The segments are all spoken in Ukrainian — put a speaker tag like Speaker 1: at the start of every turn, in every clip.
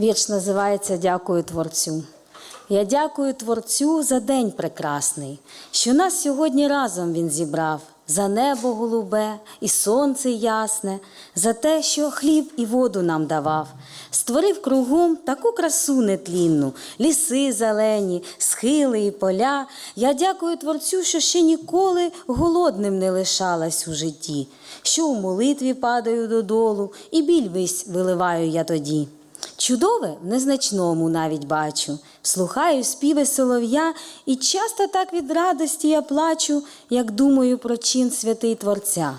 Speaker 1: Вірш називається Дякую Творцю. Я дякую Творцю за день прекрасний, що нас сьогодні разом він зібрав, за небо голубе і сонце ясне, за те, що хліб і воду нам давав, створив кругом таку красу нетлінну, ліси зелені, схили і поля. Я дякую Творцю, що ще ніколи голодним не лишалась у житті, що у молитві падаю додолу, і біль весь виливаю я тоді. Чудове в незначному навіть бачу, слухаю співи солов'я, і часто так від радості я плачу, як думаю про чин святий Творця.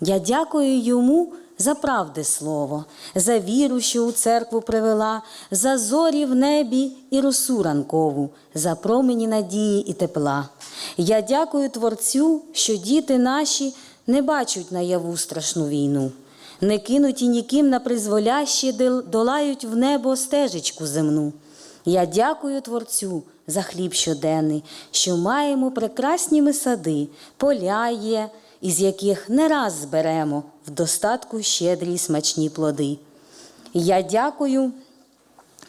Speaker 1: Я дякую йому за правди слово, за віру, що у церкву привела, за зорі в небі і росу ранкову, за промені надії і тепла. Я дякую Творцю, що діти наші не бачать наяву страшну війну. Не кинуті ніким на призволяще, долають в небо стежечку земну. Я дякую Творцю за хліб щоденний, що маємо прекрасні ми сади, поля є, із яких не раз зберемо в достатку щедрі й смачні плоди. Я дякую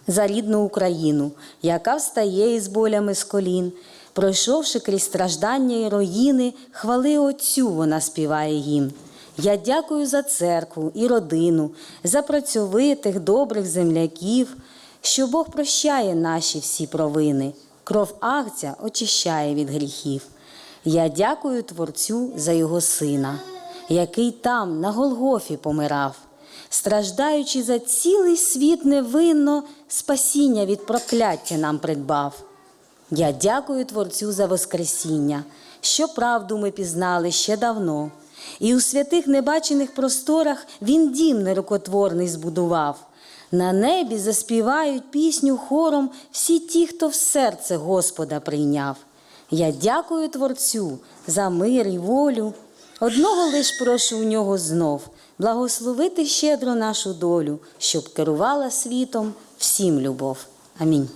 Speaker 1: за рідну Україну, яка встає із болями з колін. Пройшовши крізь страждання і руїни, хвали Отцю вона співає їм. Я дякую за церкву і родину, за працьовитих, добрих земляків, що Бог прощає наші всі провини, кров Агця очищає від гріхів. Я дякую Творцю за його сина, який там, на Голгофі, помирав, страждаючи за цілий світ невинно, спасіння від прокляття нам придбав. Я дякую Творцю за Воскресіння, що правду ми пізнали ще давно, і у святих небачених просторах Він дім нерукотворний збудував. На небі заспівають пісню хором всі ті, хто в серце Господа прийняв. Я дякую Творцю за мир і волю. Одного лиш прошу у нього знов благословити щедро нашу долю, щоб керувала світом всім любов. Амінь.